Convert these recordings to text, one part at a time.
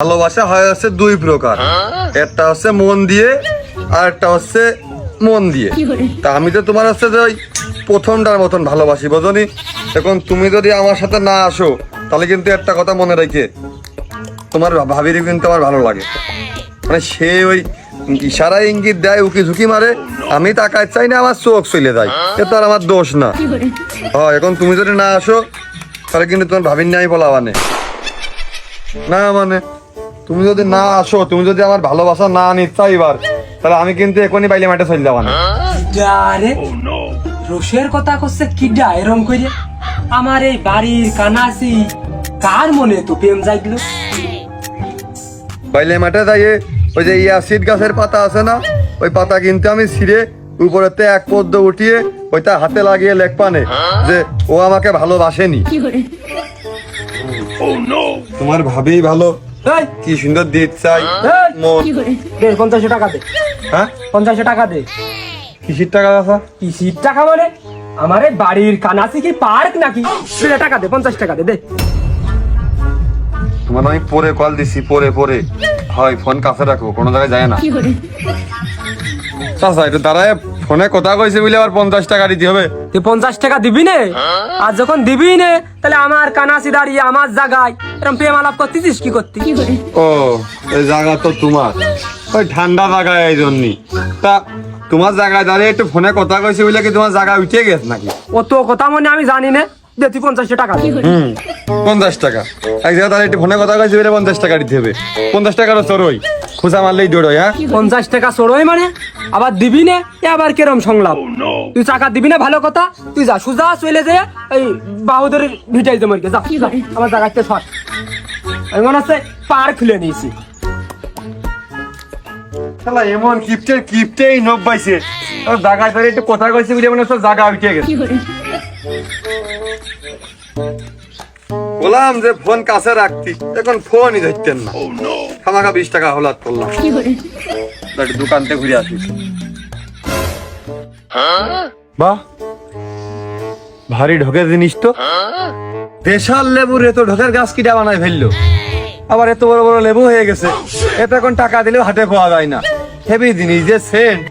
ভালোবাসা হয় হচ্ছে দুই প্রকার। একটা হচ্ছে মন দিয়ে আর একটা হচ্ছে মন দিয়ে। তা আমি তো তোমার হচ্ছে যে ওই প্রথমটার মতন ভালোবাসি বোঝনি? এখন তুমি যদি আমার সাথে না আসো তাহলে কিন্তু একটা কথা মনে রেখে তোমার ভাবিরই কিন্তু আমার ভালো লাগে। মানে সে ওই ইশারা ইঙ্গিত দেয় উকি ঝুঁকি মারে আমি তাকায় চাই না আমার চোখ চলে যায়। এ তো আর আমার দোষ না। হয় এখন তুমি যদি না আসো তাহলে কিন্তু তোমার ভাবির নাই বলা মানে। না মানে। তুমি যদি না আসো তুমি যদি আমার ভালোবাসা না নিচ্ছা এবার তাহলে আমি কিন্তু এখনই বাইলে মাঠে চলে যাবা না। আরে রোষের কথা করছে কিডা এরম করে আমার এই বাড়ির কানাসি কার মনে তো প্রেম জাগলো? বাইলে মাঠে যাইয়ে ওই যে ইয়া ইয়াসিড গাছের পাতা আছে না ওই পাতা কিন্তু আমি ছিঁড়ে উপরেতে এক পদ্ম উঠিয়ে ওইটা হাতে লাগিয়ে লেখপানে যে ও আমাকে ভালোবাসেনি। তোমার ভাবেই ভালো কি সুন্দর দিত চাই। মন। দে পঞ্চাশশো টাকা দে। হ্যাঁ? পঞ্চাশশো টাকা দে। কিসির টাকা আছে কিসির টাকা মানে? আমার বাড়ির কানাসি কি পার্ক নাকি? দে টাকা দে পঞ্চাশ টাকা দে দে। তোমার আমি পরে কল দিছি পরে পরে। হয় ফোন কাছে রাখো কোনো জায়গায় যায় না। চাচা একটু দাঁড়ায়। ফোনে কথা কইছে বলে আবার পঞ্চাশ টাকা দিতে হবে। তুই পঞ্চাশ টাকা দিবি নে? আর যখন দিবি নে তাহলে আমার কানাসি দাঁড়িয়ে আমার জায়গায় এরকম প্রেম আলাপ করতেছিস কি করতি ও এই জায়গা তো তোমার। ওই ঠান্ডা জায়গায় এই জন্যই তা তোমার জায়গায় দাঁড়িয়ে একটু ফোনে কথা কইছে বলে কি তোমার জায়গা উঠে গেছে নাকি? ও তো কথা মনে আমি জানি না। দে তুই পঞ্চাশশো টাকা হুম পঞ্চাশ টাকা। এক জায়গায় দাঁড়িয়ে একটু ফোনে কথা কইছে বলে পঞ্চাশ টাকা দিতে হবে। পঞ্চাশ টাকারও চড়ই খুঁজা মারলেই দৌড়ই হ্যাঁ পঞ্চাশ টাকা সরোয় মানে? আবার দিবি নে? এ আবার কেরম সংলাপ? তুই টাকা দিবি না? ভালো কথা। তুই যা সুজা চলে যে এই বাহুদের ভিটাই জমা যা যা, আমার জায়গাতে সর আমি মনে হচ্ছে পার খুলে নিয়েছি। শালা এমন কিপটে কিপটেই নব পাইছে ওর জায়গায় দাঁড়িয়ে একটু কথা কইছে বলে মনে হচ্ছে জায়গা উঠে গেছে। বললাম যে ফোন কাছে রাখতি এখন ফোনই ধরতেন না। খামাখা বিশ টাকা হলাত করলাম। তা একটু দোকান থেকে ঘুরে আসি। বাহ। ভারী ঢোকের জিনিস তো। দেশাল লেবুর এত ঢোকের গাছ কিটা বানায় ফেলল? আবার এত বড় বড় লেবু হয়ে গেছে। এত এখন টাকা দিলেও হাতে পাওয়া যায় না। হেভি জিনিস যে সেন্ট।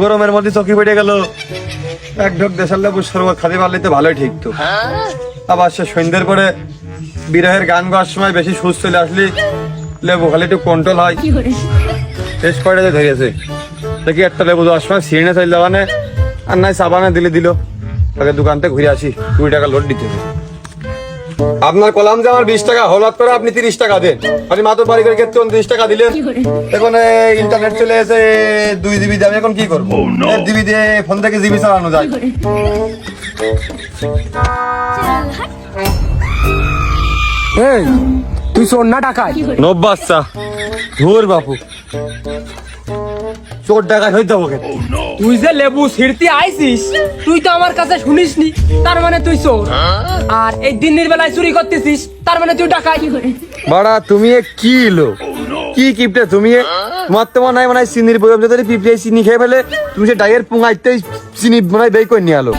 গরমের মধ্যে চকি পেটে গেল। এক ঢোক দেশাল লেবু শরবত খাতে পারলে তো ভালোই ঠিক তো। আবার সে সন্ধ্যের পরে বিরহের গান গাওয়ার সময় বেশি সুস্থ চলে আসলি লেবু খালি একটু কন্ট্রোল হয়। শেষ করে? যে ধরেছে দেখি একটা লেবু দেওয়ার সময় সিঁড়ে চলে যাবানে আর নাই সাবানে দিলে দিল। তাকে দোকান থেকে ঘুরে আসি কুড়ি টাকা লোড দিতে আপনার কলাম যে আমার বিশ টাকা হলাত করে আপনি তিরিশ টাকা দেন। আপনি মাত্র বাড়ি করে ক্ষেত্রে উনত্রিশ টাকা দিলেন। এখন ইন্টারনেট চলে এসে দুই জিবি দিয়ে আমি এখন কি করব? এক জিবি দিয়ে ফোন থেকে জিবি চালানো যায়। এই তুই শোন না টাকায় নব বাচ্চা ধুর বাপু। চোর হয়ে যাব কেন? তুই যে লেবু ছিড়তে আইছিস তুই তো আমার কাছে শুনিসনি তার মানে তুই চোর। আর এই দিনের বেলায় চুরি করতেছিস তার মানে তুই টাকাই বাড়া তুমি এ কি লো কি কিপটে তুমি? তোমার তো মনে হয় মানে চিনির বয়ম যদি পিঁপড়ে চিনি খেয়ে ফেলে তুমি সে ডাইয়ের পুঙাইতে চিনি বানাই বেই করে নিয়ে আলো।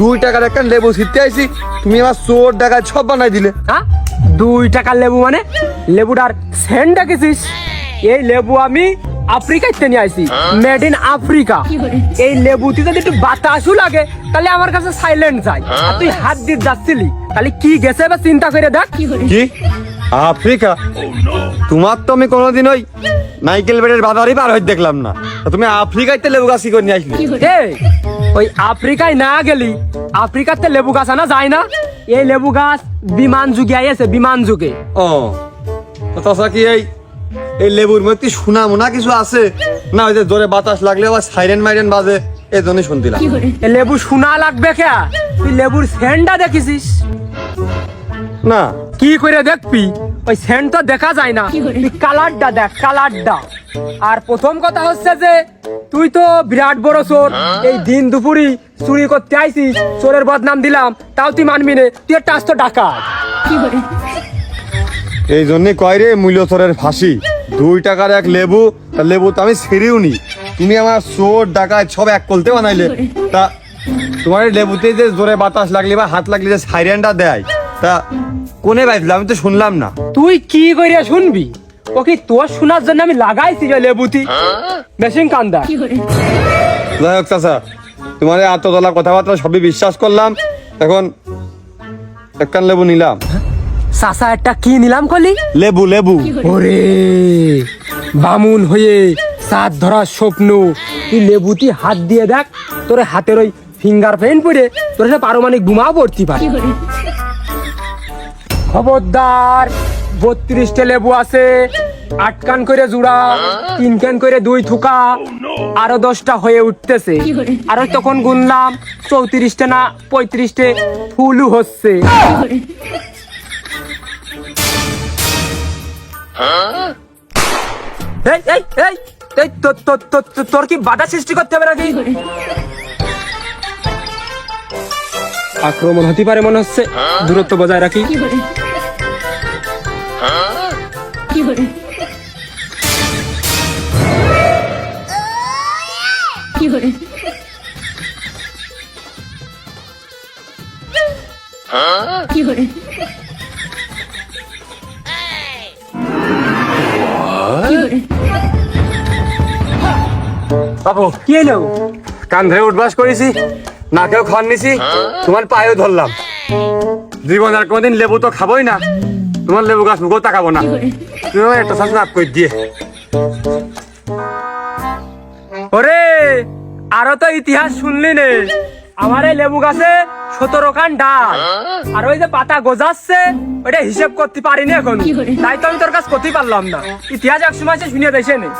দুই টাকার একটা লেবু ছিটতে আইছি তুমি আমার চোর টাকা সব বানাই দিলে। হ্যাঁ? দুই টাকার লেবু মানে? লেবুটার সেন্ট দেখেছিস? এই লেবু আমি আফ্রিকায় নিয়ে আইছি। মেড ইন আফ্রিকা এই লেবুতে যদি একটু বাতাসও লাগে তাহলে আমার কাছে সাইলেন্ট যায়। আর তুই হাত দিয়ে যাচ্ছিলি তাহলে কি গেছে এবার চিন্তা করে দেখ? কি? আফ্রিকা? তোমার তো আমি কোনোদিন ওই নাইকেল বেডের বাজারই পার হয়ে দেখলাম না। তা তুমি আফ্রিকাতে লেবু গাছ করে নিয়ে আসলি? ওই আফ্রিকায় না গেলি আফ্রিকাতে লেবু গাছ আনা যায় না। এই লেবু গাছ বিমান যুগে আইছে বিমান যুগে। ও তো কি এই এই লেবুর মধ্যে শোনা মোনা কিছু আছে? না ওই যে জোরে বাতাস লাগলে আবার সাইরেন মাইরেন বাজে এই জন্যই শুনতিলাম এ লেবু শোনা লাগবে কে? তুই লেবুর সেন্টটা দেখেছিস? না। কি করে দেখবি? ওই সেন্ট তো দেখা যায় না। তুই কালারটা দেখ কালারটা আর প্রথম কথা হচ্ছে যে তুই তো বিরাট বড় চোর। এই দিন দুপুরি চুরি করতে আইছিস চোরের বদনাম দিলাম তাও তুই মানবি নে তুই একটা আস্ত ডাকা এই জন্যই কয় রে মূল্যচরের ফাঁসি। দুই টাকার এক লেবু তা লেবু তো আমি ছেড়েও নি। তুমি আমার চোর ডাকায় সব এক কলতে বানাইলে। তা তোমার লেবুতে যে জোরে বাতাস লাগলে বা হাত লাগলে যে সাইরেনটা দেয় তা কোনে বাইছিল আমি তো শুনলাম না। তুই কি করিয়া শুনবি? ওকে তোর শোনার জন্য আমি লাগাইছি যে লেবুতি? মেশিন কান্দা। যাই হোক চাচা তোমার এই আত্মতলা কথাবার্তা সবই বিশ্বাস করলাম। এখন একখান লেবু নিলাম। চাচা একটা কি নিলাম কলি? লেবু লেবু। ওরে বামুন হয়ে সাত ধরার স্বপ্ন। তুই লেবুতি হাত দিয়ে দেখ তোর হাতের ওই ফিঙ্গার প্রিন্ট পড়ে তোর একটা পারমাণিক বোমা পড়তে পারে। খবরদার বত্রিশটা লেবু আছে আট কান করে জুড়া তিন কান করে দুই থুকা আরও দশটা হয়ে উঠতেছে। আরও তখন গুনলাম চৌত্রিশটা না পঁয়ত্রিশটে ফুলও হচ্ছে। এই এই এই এই তোর কি বাধা সৃষ্টি করতে হবে নাকি? আক্রমণ হতে পারে মনে হচ্ছে। দূরত্ব বজায় রাখি। বাবু, কি এলো কান ধরে উঠবাস করেছি, নাকেও খান নিছি, তোমার পায়েও ধরলাম। জীবন আর কোনদিন লেবু তো খাবোই না। তোমার লেবু গাছ মুখেও তাকাবো না। তুমি আমার একটা শাসন আপ করে দিয়ে। ওরে আরও তো ইতিহাস শুনলি নে। আমার এই লেবু গাছে সতেরো খান ডাল। আর ওই যে পাতা গজাচ্ছে ওইটা হিসেব করতে পারিনি এখন। তাই তো আমি তোর কাছে করতেই পারলাম না। ইতিহাস এক সময় সে শুনিয়ে দেশে নেই